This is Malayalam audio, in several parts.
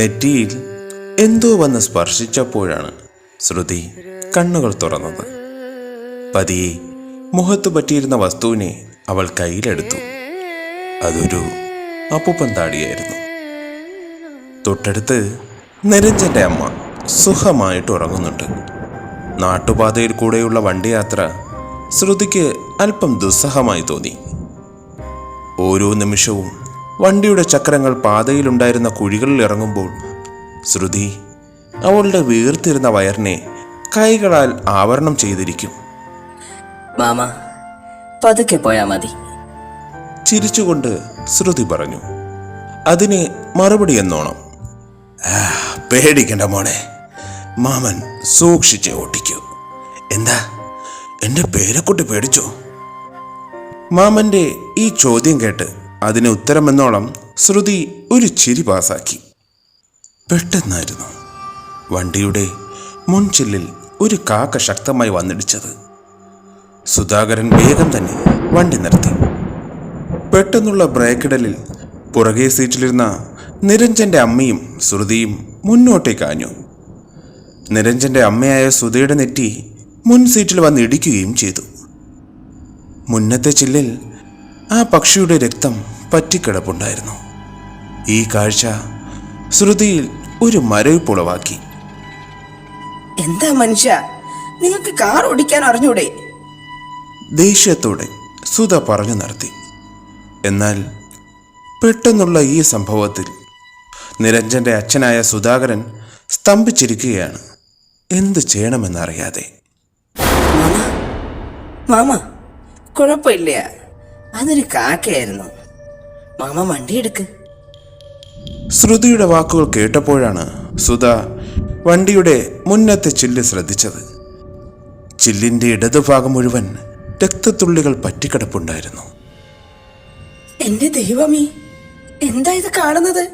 നെറ്റിയിൽ എന്തോ വന്ന് സ്പർശിച്ചപ്പോഴാണ് ശ്രുതി കണ്ണുകൾ തുറന്നത്. പതിയെ മുഖത്ത് പറ്റിയിരുന്ന വസ്തുവിനെ അവൾ കയ്യിലെടുത്തു. അതൊരു അപ്പൂപ്പൻ താടിയായിരുന്നു. തൊട്ടടുത്ത് നിരഞ്ജന്റെ അമ്മ സുഖമായിട്ട് ഉറങ്ങുന്നുണ്ട്. നാട്ടുപാതയിൽ കൂടെയുള്ള വണ്ടിയാത്ര ശ്രുതിക്ക് അല്പം ദുസ്സഹമായി തോന്നി. ഓരോ നിമിഷവും വണ്ടിയുടെ ചക്രങ്ങൾ പാതയിലുണ്ടായിരുന്ന കുഴികളിൽ ഇറങ്ങുമ്പോൾ ശ്രുതി അവളുടെ വീർത്തിരുന്ന വയറിനെ കൈകളാൽ ആവരണം ചെയ്തിരിക്കും. മാമ പതുക്കെ പോയാ മതി. ചിരിച്ചുകൊണ്ട് ശ്രുതി പറഞ്ഞു അതിന് മറുപടി എന്നോണം. "ആ, പേടിക്കണ്ട മോനെ മാമൻ സൂക്ഷിച്ച് ഓട്ടിക്കൂ. എന്താ? എന്റെ പേരക്കുട്ടി പേടിച്ചോ? മാമന്റെ ഈ ചോദ്യം കേട്ട് അതിന് ഉത്തരമെന്നോളം ശ്രുതി ഒരു ചിരി പാസാക്കി. പെട്ടെന്നായിരുന്നു. വണ്ടിയുടെ മുൻചില്ലിൽ ഒരു കാക്ക ശക്തമായി വന്നിടിച്ചത്. സുധാകരൻ വേഗം തന്നെ വണ്ടി നിർത്തി. പെട്ടെന്നുള്ള ബ്രേക്കിടലിൽ പുറകെ സീറ്റിലിരുന്ന നിരഞ്ജന്റെ അമ്മയും ശ്രുതിയും മുന്നോട്ടേക്ക് ആഞ്ഞു. നിരഞ്ജന്റെ അമ്മയായ സുധയുടെ നെറ്റി മുൻ സീറ്റിൽ വന്ന് ഇടിക്കുകയും ചെയ്തു. മുന്നത്തെ ചില്ലിൽ ആ പക്ഷിയുടെ രക്തം പറ്റിക്കിടപ്പുണ്ടായിരുന്നു. ഈ കാഴ്ച ശ്രുതിയിൽ ഒരു മരവിപ്പുളവാക്കി. എന്താ മനുഷ്യ? നിങ്ങൾക്ക് കാർ ഓടിക്കാൻ അറിഞ്ഞൂടെ? ദേഷ്യത്തോടെ സുധ പറഞ്ഞു നിർത്തി. എന്നാൽ പെട്ടെന്നുള്ള ഈ സംഭവത്തിൽ നിരഞ്ജന്റെ അച്ഛനായ സുധാകരൻ സ്തംഭിച്ചിരിക്കുകയാണ്. എന്ത് ചെയ്യണമെന്നറിയാതെ. മാമ കുഴപ്പമില്ല. അതൊരു കാക്കയായിരുന്നു. മാമ വണ്ടി എടുക്ക്. ശ്രുതിയുടെ വാക്കുകൾ കേട്ടപ്പോഴാണ് സുധ വണ്ടിയുടെ മുന്നത്തെ ചില്ല് ശ്രദ്ധിച്ചത്. ചില്ലിന്റെ ഇടതുഭാഗം മുഴുവൻ രക്തത്തുള്ളികൾ പറ്റിക്കിടപ്പുണ്ടായിരുന്നു. എന്റെ ദൈവമേ എന്താ ഇത് കാണുന്നത്?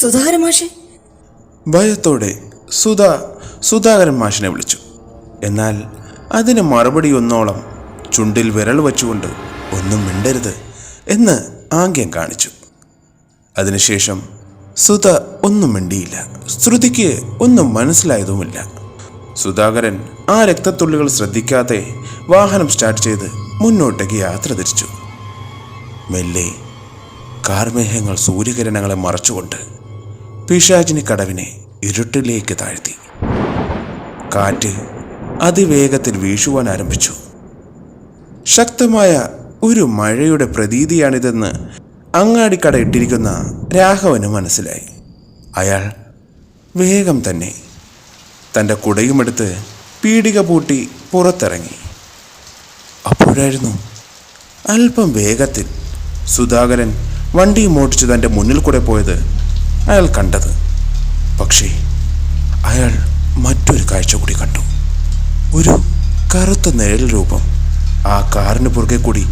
സുധാകരൻ മാഷെ. ഭയത്തോടെ സുധ സുധാകരൻ മാഷിനെ വിളിച്ചു. എന്നാൽ അതിന് മറുപടി ഒന്നോളം ചുണ്ടിൽ വിരൽ വച്ചുകൊണ്ട് ഒന്നും മിണ്ടരുത് എന്ന് ആംഗ്യം കാണിച്ചു. അതിനുശേഷം സുധ ഒന്നും മിണ്ടിയില്ല. ശ്രുതിക്ക് ഒന്നും മനസ്സിലായതുമില്ല. സുധാകരൻ ആ രക്തത്തുള്ളികൾ ശ്രദ്ധിക്കാതെ വാഹനം സ്റ്റാർട്ട് ചെയ്ത് മുന്നോട്ടേക്ക് യാത്ര തിരിച്ചു. മെല്ലെ കാർമേഹങ്ങൾ സൂര്യകിരണങ്ങളെ മറച്ചുകൊണ്ട് പിശാചിനി കടവിനെ ഇരുട്ടിലേക്ക് താഴ്ത്തി. കാറ്റ് അതിവേഗത്തിൽ വീശുവാൻ ആരംഭിച്ചു. ശക്തമായ ഒരു മഴയുടെ പ്രതീതിയാണിതെന്ന് അങ്ങാടിക്കട ഇട്ടിരിക്കുന്ന രാഘവന് മനസ്സിലായി. അയാൾ വേഗം തന്നെ തന്റെ കുടയുമെടുത്ത് പീടിക പൂട്ടി പുറത്തിറങ്ങി. അപ്പോഴായിരുന്നു അല്പം വേഗത്തിൽ സുധാകരൻ വണ്ടി മോട്ടിച്ച് തന്റെ മുന്നിൽ കൂടെ പോയത് അയാൾ കണ്ടത്. പക്ഷേ അയാൾ മറ്റൊരു കാഴ്ച കൂടി കണ്ടു. ഒരു കറുത്ത നിഴൽ രൂപം ആ കാറിന് പുറകെ കൂടി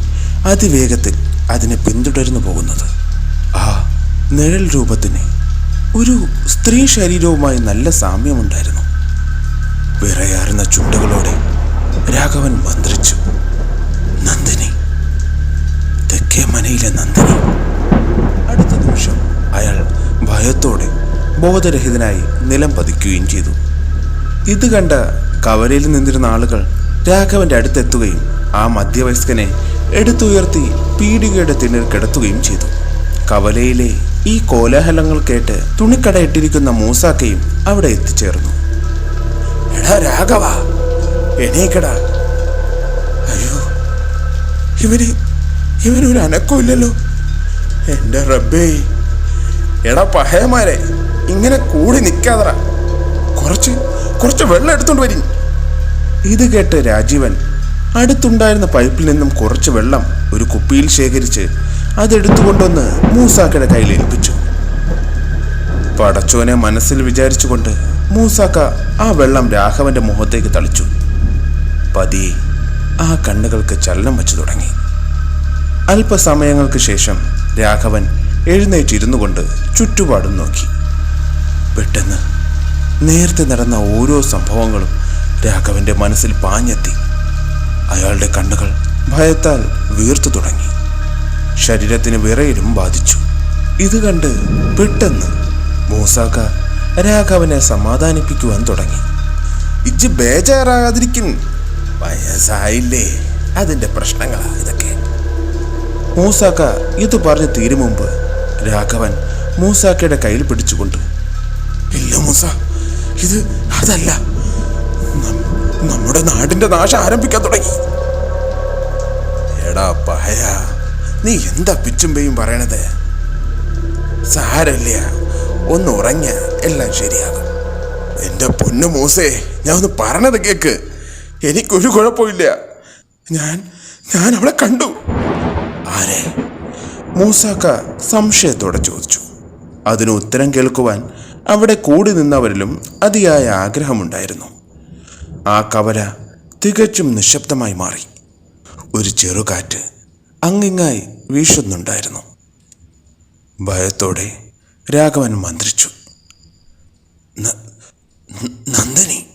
അതിവേഗത്തിൽ അതിനെ പിന്തുടർന്നു പോകുന്നത്. ആ നിഴൽ രൂപത്തിന് ഒരു സ്ത്രീ ശരീരവുമായി നല്ല സാമ്യമുണ്ടായിരുന്നു. വിറയാറുന്ന ചുണ്ടുകളോടെ രാഘവൻ മന്ത്രിച്ചു നന്ദിനി തെക്കേ മനയിലെ നന്ദിനി. അടുത്ത നിമിഷം അയാൾ ഭയത്തോടെ ബോധരഹിതനായി നിലം പതിക്കുകയും ചെയ്തു. ഇത് കണ്ട കവലയിൽ നിന്നിരുന്ന ആളുകൾ രാഘവന്റെ അടുത്തെത്തുകയും ആ മധ്യവയസ്കനെ എടുത്തുയർത്തി പീടികയുടെ തിണ്ണിൽ കിടത്തുകയും ചെയ്തു. കവലയിലെ ഈ കോലാഹലങ്ങൾ കേട്ട് തുണിക്കട ഇട്ടിരിക്കുന്ന മൂസാക്കയും അവിടെ എത്തിച്ചേർന്നു. എടാ രാഘവ എണീക്കടാ. അയ്യോ ഇവന് ഇവനൊരു അനക്കമില്ലല്ലോ. എന്റെ റബ്ബേ എടാ പഹയമാരെ ഇങ്ങനെ കൂടി നിൽക്കാതറ കുറച്ച് കുറച്ച് വെള്ളം എടുത്തോണ്ട് വരി. ഇത് കേട്ട് രാജീവൻ അടുത്തുണ്ടായിരുന്ന പൈപ്പിൽ നിന്നും കുറച്ച് വെള്ളം ഒരു കുപ്പിയിൽ ശേഖരിച്ച് അതെടുത്തുകൊണ്ടൊന്ന് മൂസാക്കയുടെ കയ്യിൽ ഏൽപ്പിച്ചു. പടച്ചോനെ മനസ്സിൽ വിചാരിച്ചുകൊണ്ട് മൂസാക്ക ആ വെള്ളം രാഘവന്റെ മുഖത്തേക്ക് തളിച്ചു. പതി ആ കണ്ണുകൾക്ക് ചലനം വച്ചു തുടങ്ങി. അല്പസമയങ്ങൾക്ക് ശേഷം രാഘവൻ എഴുന്നേറ്റിരുന്നു കൊണ്ട് ചുറ്റുപാടും നോക്കി. പെട്ടെന്ന് നേരത്തെ നടന്ന ഓരോ സംഭവങ്ങളും രാഘവന്റെ മനസ്സിൽ പാഞ്ഞെത്തി. അയാളുടെ കണ്ണുകൾ ഭയത്താൽ വീർത്തു തുടങ്ങി. ശരീരത്തിന് വിറയിലും ബാധിച്ചു. ഇത് കണ്ട് പെട്ടെന്ന് മൂസാക്ക രാഘവനെ സമാധാനിപ്പിക്കുവാൻ തുടങ്ങി. ഇജ് ബേജാറാകാതിരിക്കും. വയസ്സായില്ലേ? അതിന്റെ പ്രശ്നങ്ങളാ ഇതൊക്കെ. മൂസാക്ക ഇത് പറഞ്ഞ് തീരും മുമ്പ് രാഘവൻ മൂസാക്കയുടെ കയ്യിൽ പിടിച്ചുകൊണ്ട് ഇല്ല മൂസ ഇത് അതല്ല. നമ്മുടെ നാടിന്റെ നാശം ആരംഭിക്കാൻ തുടങ്ങി. എടാ പഹയ നീ എന്താ പിച്ചും പെയ്യും പറയണത്? സാരല്ല ഒന്ന് ഉറങ്ങ എല്ലാം ശരിയാകും. എന്റെ പൊന്നു മൂസേ ഞാൻ ഒന്ന് പറഞ്ഞത് കേക്ക്. എനിക്കൊരു കുഴപ്പമില്ല. ഞാൻ ഞാൻ അവളെ കണ്ടു. ആരെ? മൂസാക്ക സംശയത്തോടെ ചോദിച്ചു. അതിന് ഉത്തരം കേൾക്കുവാൻ അവിടെ കൂടി നിന്നവരിലും അതിയായ ആഗ്രഹമുണ്ടായിരുന്നു. ആ കവല തികച്ചും നിശബ്ദമായി മാറി. ഒരു ചെറുകാറ്റ് അങ്ങിങ്ങായി വീശുന്നുണ്ടായിരുന്നു. ഭയത്തോടെ രാഘവൻ മന്ത്രിച്ചു. "ന- ന- നന്ദിനി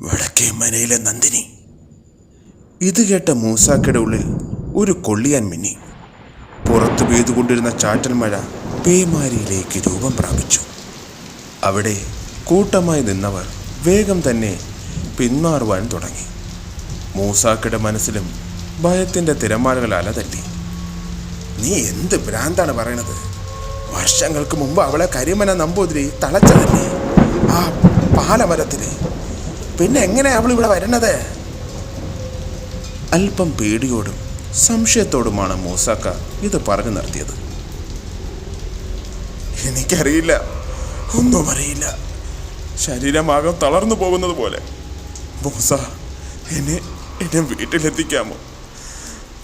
വടക്കേ മനയിലെ നന്ദിനി ഇത് കേട്ട മൂസാക്കയുടെ ഉള്ളിൽ ഒരു കൊള്ളിയാൻ മിന്നി. പുറത്തു പെയ്തുകൊണ്ടിരുന്ന ചാറ്റൽ മഴ പേമാരിയിലേക്ക് രൂപം പ്രാപിച്ചു. അവിടെ കൂട്ടമായി നിന്നവർ വേഗം തന്നെ പിന്മാറുവാൻ തുടങ്ങി. മൂസാക്കയുടെ മനസ്സിലും ഭയത്തിന്റെ തിരമാലകൾ അലതട്ടി നീ എന്ത് ഭ്രാന്താണ് പറയണത്? വർഷങ്ങൾക്ക് മുമ്പ് അവളെ കരിമന നമ്പൂതിരി തളച്ചതല്ലേ? ആ പാലമരത്തിൽ പിന്നെ എങ്ങനെ അവൾ ഇവിടെ വരണത്? അല്പം പേടിയോടും സംശയത്തോടുമാണ് മൂസാക്ക ഇത് പറഞ്ഞു നിർത്തിയത്. എനിക്കറിയില്ല. ഒന്നും അറിയില്ല. ശരീരമാകം തളർന്നു പോകുന്നത് പോലെ. മൂസ എന്നെ എന്നെ വീട്ടിലെത്തിക്കാമോ?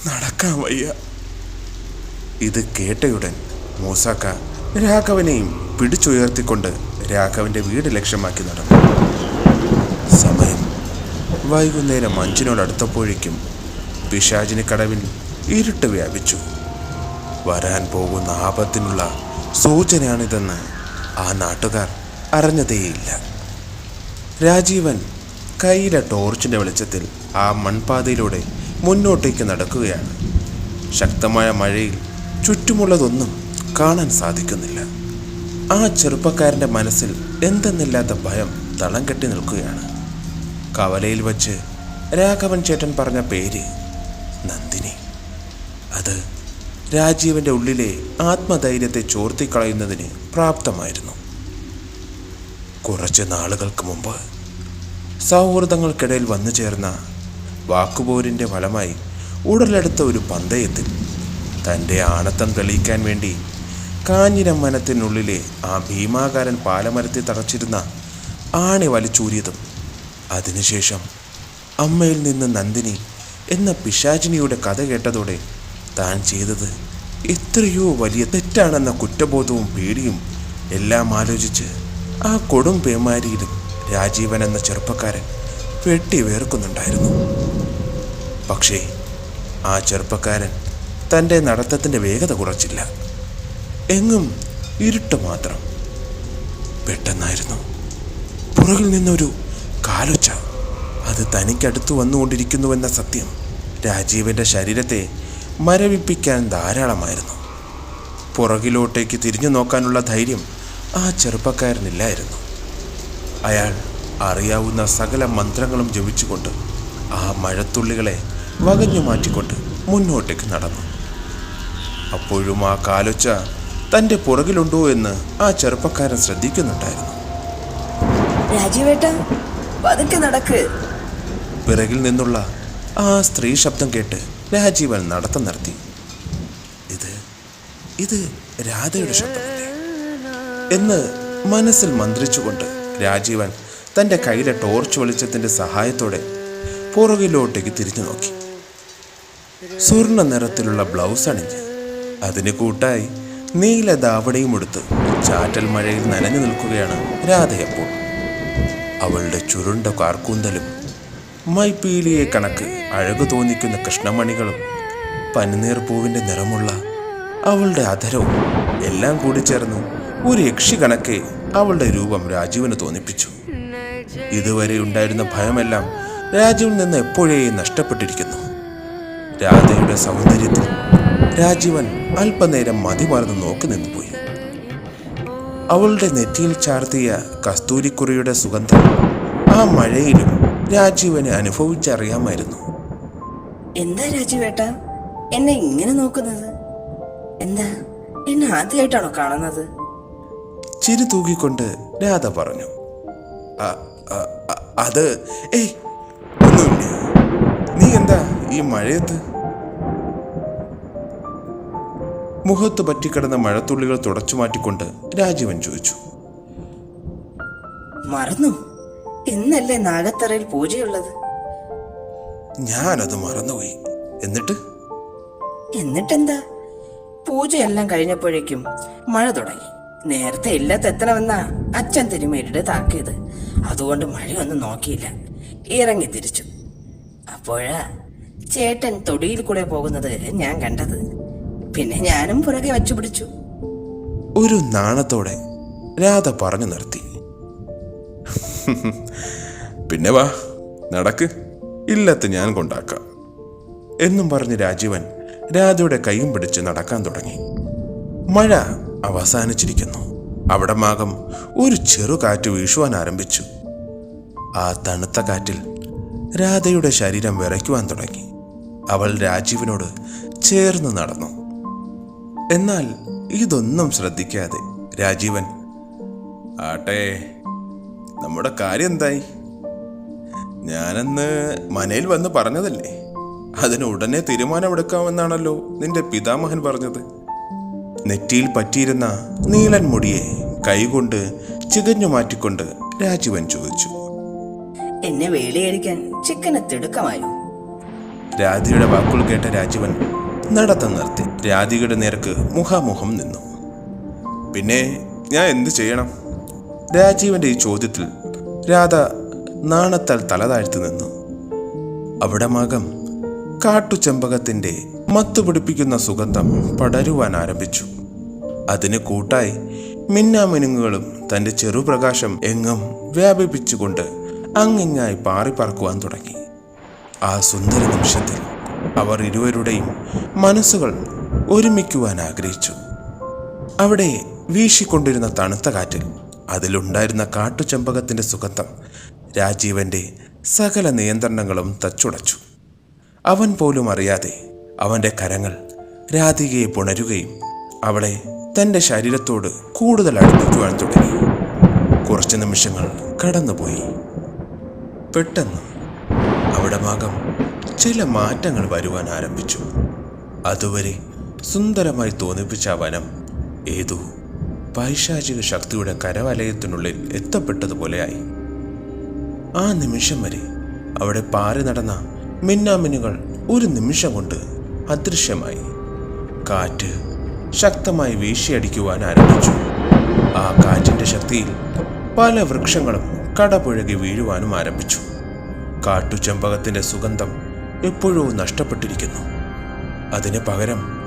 നടക്കാൻ വയ്യ. ഇത് കേട്ടയുടൻ മൂസാക്ക രാഘവനെയും പിടിച്ചുയർത്തിക്കൊണ്ട് രാഘവന്റെ വീട് ലക്ഷ്യമാക്കി നടന്നു. സമയം വൈകുന്നേരം അഞ്ചിനോടടുത്തപ്പോഴേക്കും പിശാചിന് കടവിൽ ഇരുട്ട് വ്യാപിച്ചു. വരാൻ പോകുന്ന ആപത്തിനുള്ള സൂചനയാണിതെന്ന് ആ നാട്ടുകാർ അറിഞ്ഞതേയില്ല. രാജീവൻ കയ്യിലെ ടോർച്ചിന്റെ വെളിച്ചത്തിൽ ആ മൺപാതയിലൂടെ മുന്നോട്ടേക്ക് നടക്കുകയാണ്. ശക്തമായ മഴയിൽ ചുറ്റുമുള്ളതൊന്നും കാണാൻ സാധിക്കുന്നില്ല. ആ ചെറുപ്പക്കാരന്റെ മനസ്സിൽ എന്തെന്നില്ലാത്ത ഭയം തളം കെട്ടി നിൽക്കുകയാണ്. കവലയിൽ വച്ച് രാഘവൻ ചേട്ടൻ പറഞ്ഞ പേര് നന്ദിനി. അത് രാജീവന്റെ ഉള്ളിലെ ആത്മധൈര്യത്തെ ചോർത്തിക്കളയുന്നതിന് പ്രാപ്തമായിരുന്നു. കുറച്ച് നാളുകൾക്ക് മുമ്പ് സൗഹൃദങ്ങൾക്കിടയിൽ വന്നു ചേർന്ന വാക്കുപോരിന്റെ ഫലമായി ഉടലെടുത്ത ഒരു പന്തയത്തിൽ തന്റെ ആണത്തം തെളിയിക്കാൻ വേണ്ടി കാഞ്ഞിരം വനത്തിനുള്ളിലെ ആ ഭീമാകാരൻ പാലമരത്തിൽ തടച്ചിരുന്ന ആണി വലിച്ചൂരിയതും അതിനുശേഷം അമ്മയിൽ നിന്ന് നന്ദിനി എന്ന പിശാചിനിയുടെ കഥ കേട്ടതോടെ താൻ ചെയ്തത് എത്രയോ വലിയ തെറ്റാണെന്ന കുറ്റബോധവും പേടിയും എല്ലാം ആലോചിച്ച് ആ കൊടും പേമാരിയിലും രാജീവൻ എന്ന ചെറുപ്പക്കാരൻ വെട്ടി വേർക്കുന്നുണ്ടായിരുന്നു. പക്ഷേ ആ ചെറുപ്പക്കാരൻ തന്റെ നടത്തത്തിന്റെ വേഗത കുറച്ചില്ല. എങ്ങും ഇരുട്ട് മാത്രം. പെട്ടെന്നായിരുന്നു. പുറകിൽ നിന്നൊരു കാലൊച്ച. അത് തനിക്കടുത്തു വന്നുകൊണ്ടിരിക്കുന്നുവെന്ന സത്യം രാജീവന്റെ ശരീരത്തെ മരവിപ്പിക്കാൻ ധാരാളമായിരുന്നു. പുറകിലോട്ടേക്ക് തിരിഞ്ഞു നോക്കാനുള്ള ധൈര്യം ആ ചെറുപ്പക്കാരനില്ലായിരുന്നു. അയാൾ അറിയാവുന്ന സകല മന്ത്രങ്ങളും ജപിച്ചുകൊണ്ട് ആ മഴത്തുള്ളികളെ വകഞ്ഞു മാറ്റിക്കൊണ്ട് മുന്നോട്ടേക്ക് നടന്നു. അപ്പോഴും ആ കാലൊച്ച തന്റെ പുറകിലുണ്ടോ എന്ന് ആ ചെറുപ്പക്കാരൻ ശ്രദ്ധിക്കുന്നുണ്ടായിരുന്നു. രാജീവേട്ട പതുക്കെ നടക്ക്. പിറകിൽ നിന്നുള്ള ആ സ്ത്രീ ശബ്ദം കേട്ട് രാജീവൻ നടത്തം നിർത്തി ഇത് ഇത് രാധയുടെ ശബ്ദമല്ലേ? എന്ന് മനസ്സിൽ മന്ത്രിച്ചുകൊണ്ട് രാജീവൻ തന്റെ കയ്യിലെ ടോർച്ച് വെളിച്ചത്തിന്റെ സഹായത്തോടെ പുറകിലോട്ടേക്ക് തിരിഞ്ഞു നോക്കി. സ്വർണ നിറത്തിലുള്ള ബ്ലൗസ് അണിഞ്ഞ് അതിന് കൂട്ടായി നീല ദാവടയും എടുത്ത് ചാറ്റൽ മഴയിൽ നനഞ്ഞു നിൽക്കുകയാണ് രാധയപ്പോൾ. അവളുടെ ചുരുണ്ട കാർക്കൂന്തലും മൈപ്പീലിയെ കണക്ക് അഴകു തോന്നിക്കുന്ന കൃഷ്ണമണികളും പനിനീർ പൂവിന്റെ നിറമുള്ള അവളുടെ അധരവും എല്ലാം കൂടി ചേർന്ന് ഒരു യക്ഷി കണക്കെ അവളുടെ രൂപം രാജുവിന് തോന്നിപ്പിച്ചു. ഇതുവരെ ഉണ്ടായിരുന്ന ഭയമെല്ലാം രാജുവിൽ നിന്ന് എപ്പോഴേ നഷ്ടപ്പെട്ടിരിക്കുന്നു. രാധയുടെ സൗന്ദര്യത്തിൽ രാജീവൻ അല്പനേരം മതിമറന്ന് നോക്കി നിന്നുപോയി. അവളുടെ നെറ്റിയിൽ ചാർത്തിയ കസ്തൂരിക്കുറിയുടെ സുഗന്ധം ആ മഴയിലും രാജീവന് അനുഭവിച്ചറിയാമായിരുന്നു. എന്താ രാജീവേട്ട? എന്നെ ഇങ്ങനെ നോക്കുന്നത്? എന്താ? എന്നെ ആദ്യമായിട്ടാണോ കാണുന്നത്? ചിരി തൂക്കിക്കൊണ്ട് രാധ പറഞ്ഞു. "അ- അ- അ- അത് ഏയ് ഒന്നുമില്ല. നീ എന്താ ഈ മഴയത്ത്? മുഖത്ത് പറ്റിക്കിടന്ന മഴത്തുള്ളികൾ തുടച്ചു മാറ്റിക്കൊണ്ട് രാജീവൻ ചോദിച്ചു. മറന്നു? ഇന്നല്ലേ നാഗത്തറയിൽ പൂജയുള്ളത്? ഞാനത് മറന്നുപോയി. എന്നിട്ട്? എന്നിട്ടെന്താ? പൂജയെല്ലാം കഴിഞ്ഞപ്പോഴേക്കും മഴ തുടങ്ങി. നേരത്തെ ഇല്ലാത്ത എത്തണമെന്നാ അച്ഛൻ തിരുമേലിയുടെ താക്കിയത് അതുകൊണ്ട് മഴയൊന്നും നോക്കിയില്ല. ഇറങ്ങി തിരിച്ചു. അപ്പോഴാ ചേട്ടൻ തൊടിയിൽ കൂടെ പോകുന്നത് ഞാൻ കണ്ടത്. പിന്നെ ഞാനും പുറകെ വച്ചു പിടിച്ചു. ഒരു നാണത്തോടെ രാധ പറഞ്ഞു നിർത്തി. പിന്നെ വാ നടക്ക്. ഇല്ലത്ത് ഞാൻ കൊണ്ടാക്കാം. എന്നും പറഞ്ഞ് രാജീവൻ രാധയുടെ കൈയും പിടിച്ച് നടക്കാൻ തുടങ്ങി. മഴ അവസാനിച്ചിരിക്കുന്നു. അവിടെ മാകം ഒരു ചെറുകാറ്റ് വീശുവാൻ ആരംഭിച്ചു. ആ തണുത്ത കാറ്റിൽ രാധയുടെ ശരീരം വിറയ്ക്കുവാൻ തുടങ്ങി. അവൾ രാജീവിനോട് ചേർന്ന് നടന്നു. എന്നാൽ ഇതൊന്നും ശ്രദ്ധിക്കാതെ രാജീവൻ ആട്ടെ നമ്മുടെ കാര്യം എന്തായി? ഞാനന്ന് മനയിൽ വന്ന് പറഞ്ഞതല്ലേ? അതിന് ഉടനെ തീരുമാനമെടുക്കാമെന്നാണല്ലോ നിന്റെ പിതാമഹൻ പറഞ്ഞത്. നെറ്റിയിൽ പറ്റിയിരുന്ന നീലൻ മുടിയെ കൈകൊണ്ട് ചികഞ്ഞു മാറ്റിക്കൊണ്ട് രാജീവൻ ചോദിച്ചു. എന്നെ വേലയടിക്കാൻ ചിക്കനെ തിടുക്കമായോ? രാധിയുടെ വാക്കുകൾ കേട്ട രാജീവൻ നടത്തം നിർത്തി. രാധികയുടെ നേർക്ക് മുഖാമുഖം നിന്നു. പിന്നെ ഞാൻ എന്ത് ചെയ്യണം? രാജീവന്റെ ഈ ചോദ്യത്തിൽ രാധ നാണത്താൽ തല താഴ്ത്തി നിന്നു. അവിടെ മകം കാട്ടുചെമ്പകത്തിന്റെ മത്തുപിടിപ്പിക്കുന്ന സുഗന്ധം പടരുവാൻ ആരംഭിച്ചു. അതിന് കൂട്ടായി മിന്നാമിനുങ്ങുകളും തന്റെ ചെറുപ്രകാശം എങ്ങും വ്യാപിപ്പിച്ചുകൊണ്ട് അങ്ങിങ്ങായി പാറിപ്പറക്കുവാൻ തുടങ്ങി. ആ സുന്ദര നിമിഷത്തിൽ അവർ ഇരുവരുടെയും മനസ്സുകൾ ഒരുമിക്കുവാൻ ആഗ്രഹിച്ചു. അവിടെ വീശിക്കൊണ്ടിരുന്ന തണുത്ത കാറ്റിൽ അതിലുണ്ടായിരുന്ന കാട്ടുചെമ്പകത്തിന്റെ സുഗന്ധം രാജീവന്റെ സകല നിയന്ത്രണങ്ങളും തച്ചുടച്ചു. അവൻ പോലും അറിയാതെ അവന്റെ കരങ്ങൾ രാധികയെ പുണരുകയും അവളെ തന്റെ ശരീരത്തോട് കൂടുതൽ അടുപ്പിക്കുവാൻ തുടങ്ങി. കുറച്ച് നിമിഷങ്ങൾ കടന്നുപോയി. പെട്ടെന്ന് അവിടെ മകം ചില മാറ്റങ്ങൾ വരുവാൻ ആരംഭിച്ചു. അതുവരെ സുന്ദരമായി തോന്നിപ്പിച്ച വനം ഏതോ പൈശാചിക ശക്തിയുടെ കരവലയത്തിനുള്ളിൽ എത്തപ്പെട്ടതുപോലെയായി. ആ നിമിഷം വരെ അവിടെ പാറി നടന്ന മിന്നാമിനുകൾ ഒരു നിമിഷം കൊണ്ട് അദൃശ്യമായി. കാറ്റ് ശക്തമായി വീശിയടിക്കുവാൻ ആരംഭിച്ചു. ആ കാറ്റിന്റെ ശക്തിയിൽ പല വൃക്ഷങ്ങളും കടപുഴകി വീഴുവാനും ആരംഭിച്ചു. കാട്ടുചെമ്പകത്തിന്റെ സുഗന്ധം എപ്പോഴോ നഷ്ടപ്പെട്ടിരിക്കുന്നു. അതിന് പകരം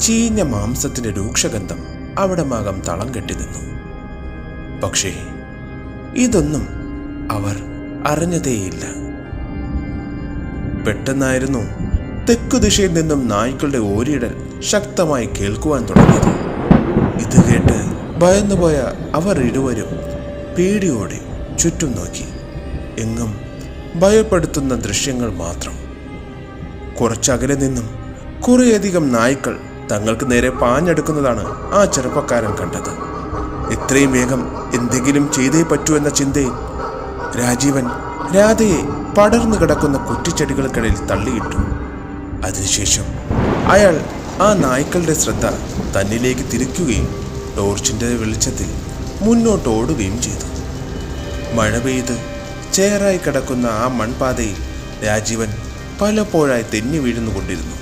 ചീഞ്ഞ മാംസത്തിന്റെ രൂക്ഷഗന്ധം അവിടെ മാകം തളം കെട്ടി നിന്നു. പക്ഷേ ഇതൊന്നും അവർ അറിഞ്ഞതേയില്ല. പെട്ടെന്നായിരുന്നു തെക്കു ദിശയിൽ നിന്നും നായ്ക്കളുടെ ഓരിയിടൽ ശക്തമായി കേൾക്കുവാൻ തുടങ്ങിയത്. ഇത് കേട്ട് ഭയന്നുപോയ അവർ ഇരുവരും പേടിയോടെ ചുറ്റും നോക്കി. എങ്ങും ഭയപ്പെടുത്തുന്ന ദൃശ്യങ്ങൾ മാത്രം. കുറച്ചകലെ നിന്നും കുറേയധികം നായ്ക്കൾ തങ്ങൾക്ക് നേരെ പാഞ്ഞെടുക്കുന്നതാണ് ആ ചെറുപ്പക്കാരൻ കണ്ടത്. ഇത്രയും വേഗം എന്തെങ്കിലും ചെയ്തേ പറ്റൂ എന്ന ചിന്തയിൽ രാജീവൻ രാധയെ പടർന്നു കിടക്കുന്ന കുറ്റിച്ചെടികൾക്കിടയിൽ തള്ളിയിട്ടു അതിനുശേഷം അയാൾ ആ നായ്ക്കളുടെ ശ്രദ്ധ തന്നിലേക്ക് തിരിക്കുകയും ടോർച്ചിന്റെ വെളിച്ചത്തിൽ മുന്നോട്ട് ഓടുകയും ചെയ്തു. മഴ പെയ്ത് ചേറായി കിടക്കുന്ന ആ മൺപാതയിൽ രാജീവൻ പലപ്പോഴായി തെന്നി വീഴുന്നുകൊണ്ടിരുന്നു.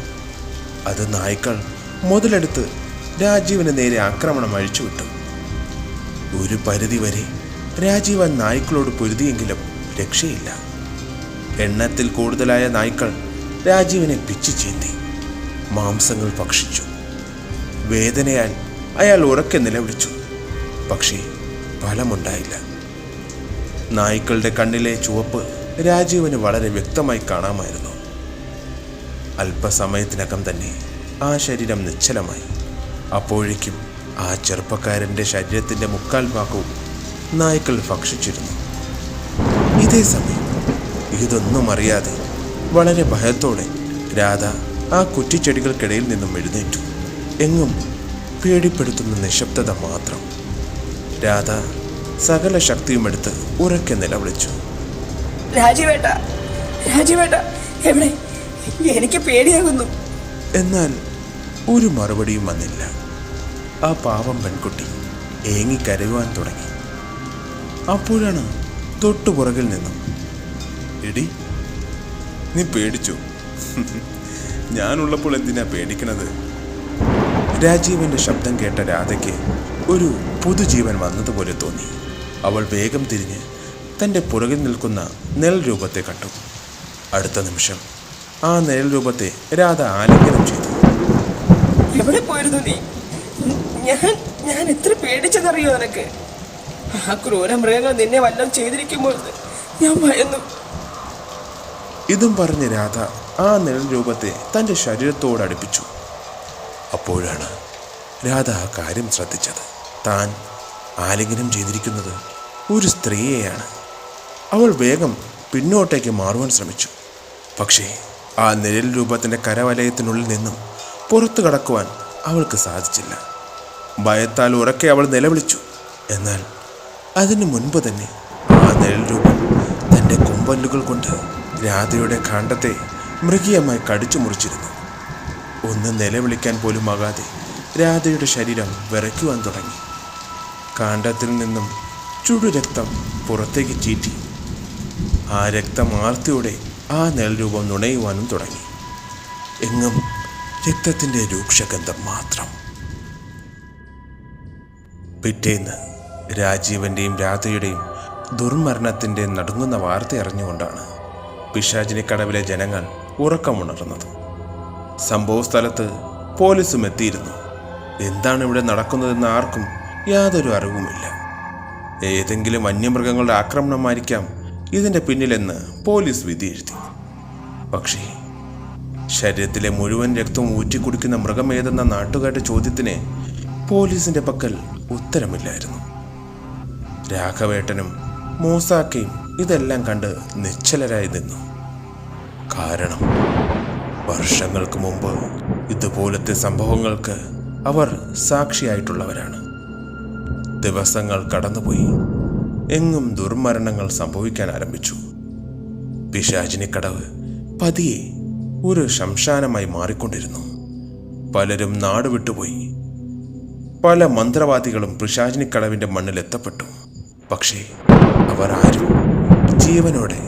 അത് നായ്ക്കൾ മുതലെടുത്ത് രാജീവന് നേരെ ആക്രമണം അഴിച്ചുവിട്ടു. ഒരു പരിധി വരെ രാജീവൻ നായ്ക്കളോട് പൊരുതിയെങ്കിലും രക്ഷയില്ല. എണ്ണത്തിൽ കൂടുതലായ നായ്ക്കൾ രാജീവനെ പിച്ചു ചീന്തി. മാംസങ്ങൾ ഭക്ഷിച്ചു. വേദനയാൽ അയാൾ ഉറക്കെ നിലവിളിച്ചു. പക്ഷേ ഫലമുണ്ടായില്ല. നായ്ക്കളുടെ കണ്ണിലെ ചുവപ്പ് രാജീവന് വളരെ വ്യക്തമായി കാണാമായിരുന്നു. അല്പസമയത്തിനകം തന്നെ ആ ശരീരം നിശ്ചലമായി. അപ്പോഴേക്കും ആ ചെറുപ്പക്കാരന്റെ ശരീരത്തിന്റെ മുക്കാൽ ഭാഗവും നായ്ക്കൾ ഭക്ഷിച്ചിരുന്നു. ഇതേ സമയം ഇതൊന്നും അറിയാതെ വളരെ ഭയത്തോടെ രാധ ആ കുറ്റിച്ചെടികൾക്കിടയിൽ നിന്നും എഴുന്നേറ്റു. എങ്ങും പേടിപ്പെടുത്തുന്ന നിശബ്ദത മാത്രം. രാധ സകല ശക്തിയുമെടുത്ത് ഉറക്കെ നിലവിളിച്ചു. രാജീവേട്ട രാജീവേട്ട എവിടെ? എനിക്ക് പേടിയാകുന്നു. എന്നാൽ ഒരു മറുപടിയും വന്നില്ല. ആ പാവം പെൺകുട്ടി ഏങ്ങി കരയുവാൻ തുടങ്ങി. അപ്പോഴാണ് തൊട്ടുപുറകിൽ നിന്നും എടി നീ പേടിച്ചു? ഞാനുള്ളപ്പോൾ എന്തിനാ പേടിക്കണത്? രാജീവന്റെ ശബ്ദം കേട്ട രാധയ്ക്ക് ഒരു പുതുജീവൻ വന്നതുപോലെ തോന്നി. അവൾ വേഗം തിരിഞ്ഞ് തന്റെ പുറകിൽ നിൽക്കുന്ന നെൽ രൂപത്തെ കണ്ടു. അടുത്ത നിമിഷം ആ നെൽ രൂപത്തെ രാധ ആലിംഗനം ചെയ്തു. എവിടെ പോയിരുന്നു നീ? ഞാൻ ഞാൻ എത്ര പേടിച്ചതറിയോ നിനക്ക്? ആ ക്രൂര മൃഗങ്ങൾ നിന്നെ വല്ലതും ചെയ്തിരിക്കുമ്പോൾ ഞാൻ ഭയന്നു. ഇതും പറഞ്ഞ് രാധ ആ നിഴൽ രൂപത്തെ തന്റെ ശരീരത്തോട് അടുപ്പിച്ചു. അപ്പോഴാണ് രാധ ആ കാര്യം ശ്രദ്ധിച്ചത്. താൻ ആലിംഗനം ചെയ്തിരിക്കുന്നത് ഒരു സ്ത്രീയെയാണ്. അവൾ വേഗം പിന്നോട്ടേക്ക് മാറുവാൻ ശ്രമിച്ചു. പക്ഷേ ആ നിഴൽ രൂപത്തിന്റെ കരവലയത്തിനുള്ളിൽ നിന്നും പുറത്തു കടക്കുവാൻ അവൾക്ക് സാധിച്ചില്ല. ഭയത്താൽ ഉറക്കെ അവൾ നിലവിളിച്ചു. എന്നാൽ അതിനു മുൻപ് തന്നെ ആ നിഴൽ രൂപം തന്റെ കൊമ്പല്ലുകൾ കൊണ്ട് രാധയുടെ കാണ്ടത്തെ മൃഗീയമായി കടിച്ചു മുറിച്ചിരുന്നു. ഒന്ന് നിലവിളിക്കാൻ പോലും ആകാതെ രാധയുടെ ശരീരം വിറയ്ക്കുവാൻ തുടങ്ങി. കാണ്ടത്തിൽ നിന്നും ചുടുരക്തം പുറത്തേക്ക് ചീറ്റി. ആ രക്തം ആർത്തിയോടെ ആ നെൽരൂപം നുണയുവാനും തുടങ്ങി. എങ്ങും രക്തത്തിന്റെ രൂക്ഷഗന്ധം മാത്രം. പിറ്റേന്ന് രാജീവന്റെയും രാധയുടെയും ദുർമരണത്തിന്റെ നടുങ്ങുന്ന വാർത്ത അറിഞ്ഞുകൊണ്ടാണ് പിശാചിനിക്കടവിലെ ജനങ്ങൾ ഉറക്കമുണർന്നത്. സംഭവസ്ഥലത്ത് പോലീസും എത്തിയിരുന്നു. എന്താണ് ഇവിടെ നടക്കുന്നതെന്ന് ആർക്കും യാതൊരു അറിവുമില്ല. ഏതെങ്കിലും വന്യമൃഗങ്ങളുടെ ആക്രമണമായിരിക്കാം ഇതിന്റെ പിന്നിലെന്ന് പോലീസ് വിധി എഴുതി. പക്ഷേ ശരീരത്തിലെ മുഴുവൻ രക്തവും ഊറ്റിക്കുടിക്കുന്ന മൃഗം ഏതെന്ന നാട്ടുകാരുടെ ചോദ്യത്തിന് പോലീസിന്റെ പക്കൽ ഉത്തരമില്ലായിരുന്നു. രാഘവേട്ടനും മൂസാക്കയും ഇതെല്ലാം കണ്ട് നിശ്ചലരായി നിന്നു. കാരണം വർഷങ്ങൾക്ക് മുമ്പ് ഇതുപോലത്തെ സംഭവങ്ങൾക്ക് അവർ സാക്ഷിയായിട്ടുള്ളവരാണ്. ദിവസങ്ങൾ കടന്നുപോയി എങ്ങും ദുർമരണങ്ങൾ സംഭവിക്കാൻ ആരംഭിച്ചു. പിശാചിനിക്കടവ് പതിയെ ഒരു ശംശാനമായി മാറിക്കൊണ്ടിരുന്നു. പലരും നാട് വിട്ടുപോയി. പല മന്ത്രവാദികളും പിശാചിനിക്കടവിന്റെ മണ്ണിൽ എത്തപ്പെട്ടു. പക്ഷേ അവർ ആരും ജീവനോടെ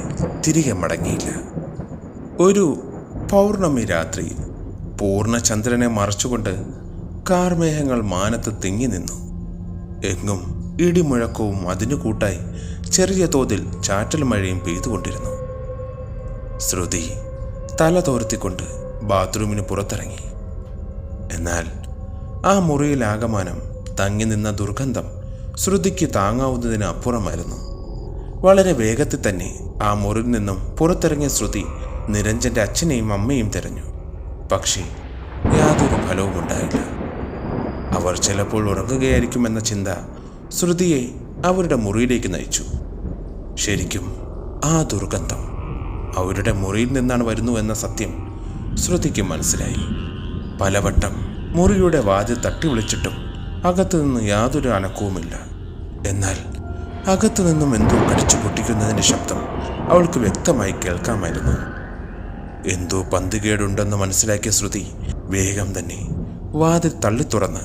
തിരികെ മടങ്ങിയില്ല. ഒരു പൗർണമി രാത്രി പൂർണചന്ദ്രനെ മറച്ചുകൊണ്ട് കാർമേഘങ്ങൾ മാനത്ത് തിങ്ങി നിന്നു. എങ്ങും ഇടിമുഴക്കവും അതിനു കൂട്ടായി ചെറിയ തോതിൽ ചാറ്റൽ മഴയും പെയ്തുകൊണ്ടിരുന്നു. ശ്രുതി തല തോർത്തിക്കൊണ്ട് ബാത്റൂമിന് പുറത്തിറങ്ങി. എന്നാൽ ആ മുറിയിലാകമാനം തങ്ങി നിന്ന ദുർഗന്ധം ശ്രുതിക്ക് താങ്ങാവുന്നതിന് അപ്പുറമായിരുന്നു. വളരെ വേഗത്തിൽ തന്നെ ആ മുറിയിൽ നിന്നും പുറത്തിറങ്ങിയ ശ്രുതി നിരഞ്ജന്റെ അച്ഛനെയും അമ്മയും തിരഞ്ഞു. പക്ഷേ യാതൊരു ഫലവും ഉണ്ടായില്ല. അവർ ചിലപ്പോൾ ഉറങ്ങുകയായിരിക്കുമെന്ന ചിന്ത ശ്രുതിയെ അവരുടെ മുറിയിലേക്ക് നയിച്ചു. ശരിക്കും ആ ദുർഗന്ധം അവരുടെ മുറിയിൽ നിന്നാണ് വരുന്നുവെന്ന സത്യം ശ്രുതിക്ക് മനസ്സിലായി. പലവട്ടം മുറിയുടെ വാതിൽ തട്ടി വിളിച്ചിട്ടും അകത്തു നിന്ന് യാതൊരു അനക്കവുമില്ല. എന്നാൽ അകത്തു നിന്നും എന്തോ കടിച്ചു പൊട്ടിക്കുന്നതിന്റെ ശബ്ദം അവൾക്ക് വ്യക്തമായി കേൾക്കാമായിരുന്നു. എന്തോ പന്തുകേടുണ്ടെന്ന് മനസ്സിലാക്കിയ ശ്രുതി വേഗം തന്നെ വാതിൽ തള്ളി തുറന്ന്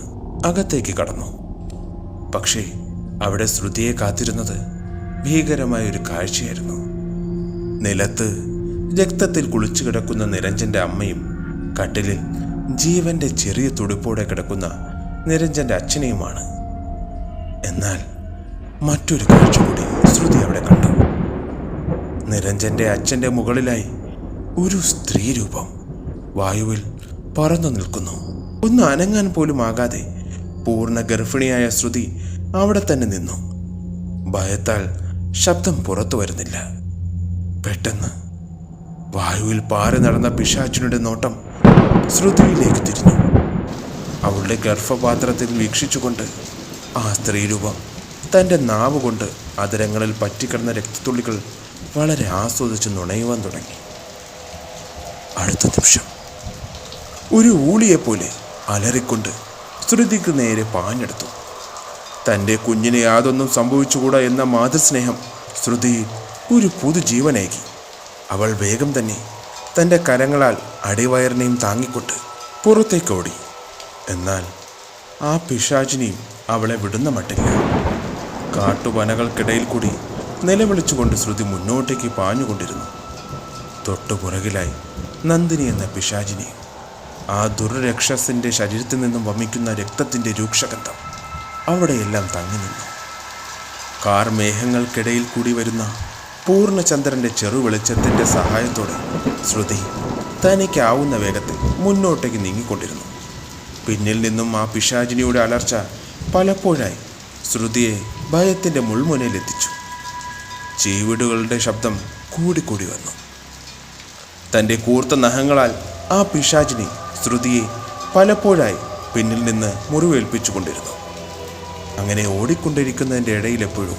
അകത്തേക്ക് കടന്നു. പക്ഷേ അവിടെ ശ്രുതിയെ കാത്തിരുന്നത് ഭീകരമായ ഒരു കാഴ്ചയായിരുന്നു. നിലത്ത് രക്തത്തിൽ കുളിച്ചു കിടക്കുന്ന നിരഞ്ജന്റെ അമ്മയും കട്ടിലിൽ ജീവന്റെ ചെറിയ തുടുപ്പോടെ കിടക്കുന്ന നിരഞ്ജന്റെ അച്ഛനെയുമാണ്. എന്നാൽ മറ്റൊരു കാഴ്ച കൂടി ശ്രുതി അവിടെ കണ്ടു. നിരഞ്ജന്റെ അച്ഛന്റെ മുകളിലായി ഒരു സ്ത്രീ രൂപം വായുവിൽ പറന്നു നിൽക്കുന്നു. ഒന്ന് അനങ്ങാൻ പോലും ആകാതെ പൂർണ ഗർഭിണിയായ ശ്രുതി അവിടെ തന്നെ നിന്നു. ഭയത്താൽ ശബ്ദം പുറത്തു വരുന്നില്ല. പെട്ടെന്ന് വായുവിൽ പാറി നടന്ന പിശാച്ചിനുടെ നോട്ടം ശ്രുതിയിലേക്ക് തിരിഞ്ഞു. അവളുടെ ഗർഭപാത്രത്തിൽ വീക്ഷിച്ചുകൊണ്ട് ആ സ്ത്രീരൂപം തന്റെ നാവ് കൊണ്ട് അതിരങ്ങളിൽ പറ്റിക്കിടന്ന രക്തത്തുള്ളികൾ വളരെ ആസ്വദിച്ച് നുണയുവാൻ തുടങ്ങി. അടുത്ത നിമിഷം ഒരു ഊളിയെപ്പോലെ അലറിക്കൊണ്ട് ശ്രുതിക്ക് നേരെ പാഞ്ഞെടുത്തു. തന്റെ കുഞ്ഞിനെ യാതൊന്നും സംഭവിച്ചുകൂടാ എന്ന മാതൃസ്നേഹം ശ്രുതി ഒരു പുതുജീവനേകി. അവൾ വേഗം തന്നെ തന്റെ കരങ്ങളാൽ അടിവയറിനെയും താങ്ങിക്കൊണ്ട് പുറത്തേക്ക് ഓടി. എന്നാൽ ആ പിശാചിനെയും അവളെ വിടുന്ന മട്ടില്ല. കാട്ടുവനകൾക്കിടയിൽ കൂടി നിലവിളിച്ചുകൊണ്ട് ശ്രുതി മുന്നോട്ടേക്ക് പാഞ്ഞുകൊണ്ടിരുന്നു. തൊട്ടു പുറകിലായി നന്ദിനി എന്ന പിശാചിനി ആ ദുർരക്ഷസിന്റെ ശരീരത്തിൽ നിന്നും വമിക്കുന്ന രക്തത്തിന്റെ രൂക്ഷഗന്ധം അവിടെയെല്ലാം തങ്ങി നിന്നു. കാർ മേഘങ്ങൾക്കിടയിൽ കൂടി വരുന്ന പൂർണചന്ദ്രന്റെ ചെറുവെളിച്ചത്തിന്റെ സഹായത്തോടെ ശ്രുതി തനിക്കാവുന്ന വേഗത്തിൽ മുന്നോട്ടേക്ക് നീങ്ങിക്കൊണ്ടിരുന്നു. പിന്നിൽ നിന്നും ആ പിശാചിനിയുടെ അലർച്ച പലപ്പോഴായി ശ്രുതിയെ ഭയത്തിന്റെ മുൾമുനയിലെത്തിച്ചു ചീവിടുകളുടെ ശബ്ദം കൂടിക്കൂടി വന്നു. തന്റെ കൂർത്ത നഖങ്ങളാൽ ആ പിശാചിനി ശ്രുതിയെ പലപ്പോഴായി പിന്നിൽ നിന്ന് മുറിവേൽപ്പിച്ചുകൊണ്ടിരുന്നു. അങ്ങനെ ഓടിക്കൊണ്ടിരിക്കുന്നതിന്റെ ഇടയിലെപ്പോഴും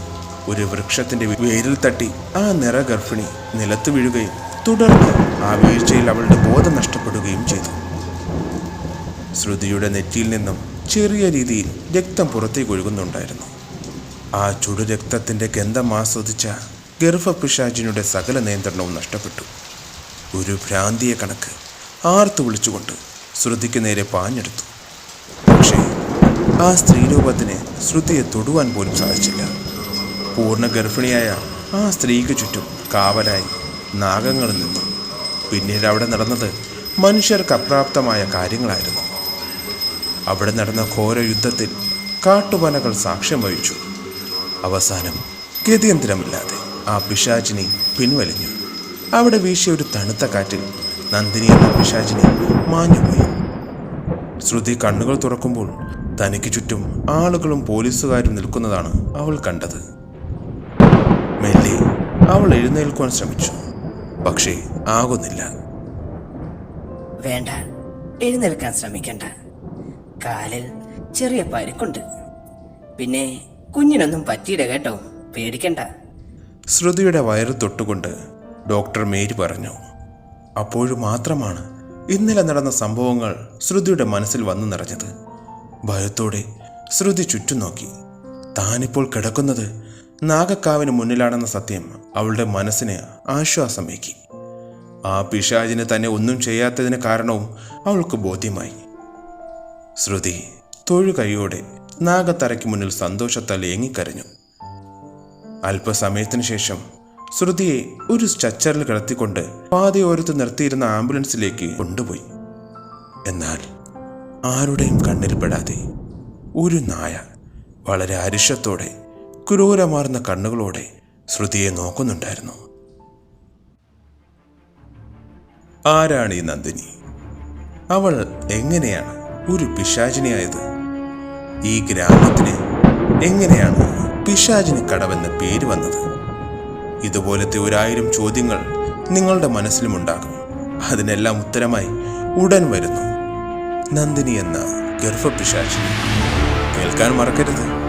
ഒരു വൃക്ഷത്തിന്റെ വേരിൽ തട്ടി ആ നിറഗർഭിണി നിലത്ത് വീഴുകയും തുടർന്ന് ആ വീഴ്ചയിൽ അവളുടെ ബോധം നഷ്ടപ്പെടുകയും ചെയ്തു. ശ്രുതിയുടെ നെറ്റിയിൽ നിന്നും ചെറിയ രീതിയിൽ രക്തം പുറത്തേക്ക് ഒഴുകുന്നുണ്ടായിരുന്നു ആ ചുടുരക്തത്തിന്റെ ഗന്ധം ആസ്വദിച്ച ഗർഭപിശാചിനിയുടെ സകല നിയന്ത്രണവും നഷ്ടപ്പെട്ടു. ഒരു ഭ്രാന്തിയെ കണക്ക് ആർത്തു വിളിച്ചുകൊണ്ട് ശ്രുതിക്ക് നേരെ പാഞ്ഞെടുത്തു. പക്ഷേ ആ സ്ത്രീരൂപത്തിന് ശ്രുതിയെ തൊടുവാൻ പോലും സാധിച്ചില്ല. പൂർണ ഗർഭിണിയായ ആ സ്ത്രീക്ക് ചുറ്റും കാവലായി നാഗങ്ങൾ നിന്നു. പിന്നീട് അവിടെ നടന്നത് മനുഷ്യർക്ക് അപ്രാപ്തമായ കാര്യങ്ങളായിരുന്നു. അവിടെ നടന്ന ഘോര യുദ്ധത്തിൽ കാട്ടുപനകൾ സാക്ഷ്യം വഹിച്ചു. അവസാനം ഗതിയന്ത്രമില്ലാതെ ആ പിശാചിനി പിൻവലിഞ്ഞു. അവിടെ വീശിയ ഒരു തണുത്ത കാറ്റിൽ നന്ദിനി എന്ന പിശാചിനി മാഞ്ഞുപോയി. ശ്രുതി കണ്ണുകൾ തുറക്കുമ്പോൾ തനിക്ക് ചുറ്റും ആളുകളും പോലീസുകാരും നിൽക്കുന്നതാണ് അവൾ കണ്ടത്. മെല്ലെ അവൾ എഴുന്നേൽക്കുവാൻ ശ്രമിച്ചു. പക്ഷേ ആകുന്നില്ല. വേണ്ട. എഴുന്നേൽക്കാൻ ശ്രമിക്കണ്ട. കാലിൽ ചെറിയ പരിക്കുണ്ട്. പിന്നെ കുഞ്ഞിനൊന്നും പറ്റിയില്ല കേട്ടോ. പേടിക്കണ്ട. ശ്രുതിയുടെ വയറ് തൊട്ടുകൊണ്ട് ഡോക്ടർ മേരി പറഞ്ഞു അപ്പോഴും മാത്രമാണ് ഇന്നലെ നടന്ന സംഭവങ്ങൾ ശ്രുതിയുടെ മനസ്സിൽ വന്നു നിറഞ്ഞത്. ഭയത്തോടെ ശ്രുതി ചുറ്റും നോക്കി. താനിപ്പോൾ കിടക്കുന്നത് നാഗക്കാവിന് മുന്നിലാണെന്ന സത്യം അവളുടെ മനസ്സിനെ ആശ്വാസമേക്കി ആ പിശാചിന് തന്നെ ഒന്നും ചെയ്യാത്തതിന് കാരണവും അവൾക്ക് ബോധ്യമായി. ശ്രുതി തൊഴു കൈയോടെ നാഗത്തറയ്ക്ക് മുന്നിൽ സന്തോഷത്താൽ ഏങ്ങിക്കരഞ്ഞു. അല്പസമയത്തിനു ശേഷം ശ്രുതിയെ ഒരു സ്ട്രച്ചറിൽ കിടത്തിക്കൊണ്ട് പാതയോരത്ത് നിർത്തിയിരുന്ന ആംബുലൻസിലേക്ക് കൊണ്ടുപോയി. എന്നാൽ ആരുടെയും കണ്ണിൽപ്പെടാതെ ഒരു നായ വളരെ അരിശത്തോടെ ക്രൂരമാർന്ന കണ്ണുകളോടെ ശ്രുതിയെ നോക്കുന്നുണ്ടായിരുന്നു. ആരാണ് ഈ നന്ദിനി? അവൾ എങ്ങനെയാണ് ഒരു പിശാചിനിയായത്? ഈ ഗ്രാമത്തിന് എങ്ങനെയാണ് പിശാചിന് കടവെന്ന പേര് വന്നത്? ഇതുപോലത്തെ ഒരായിരം ചോദ്യങ്ങൾ നിങ്ങളുടെ മനസ്സിലുമുണ്ടാകും. അതിനെല്ലാം ഉത്തരമായി ഉടൻ വരുന്നു നന്ദിനി എന്ന ഗർഭപിശാചി കേൾക്കാൻ മറക്കരുത്.